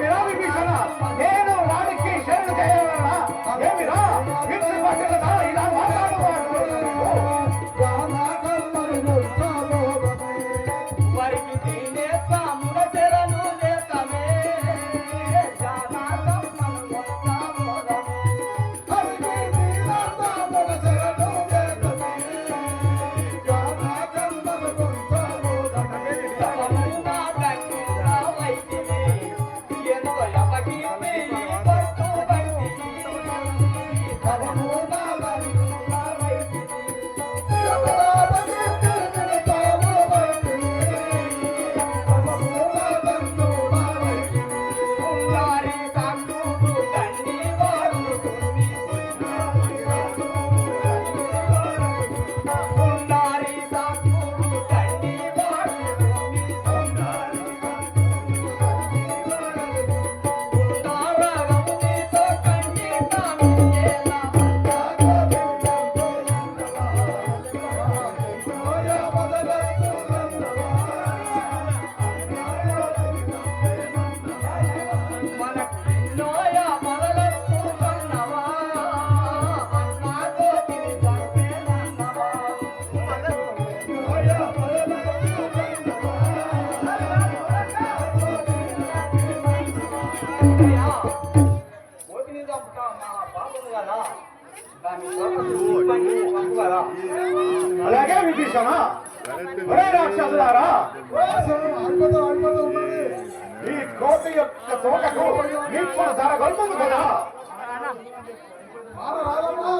मेरा भी है అలాగే విభీషణ. ఒరే రాక్షసులారా. అడుగుతూ అడుగుతూ ఈ కోటి యొక్క తోటకు నిప్పుడు ధర గొల్పదు కదా.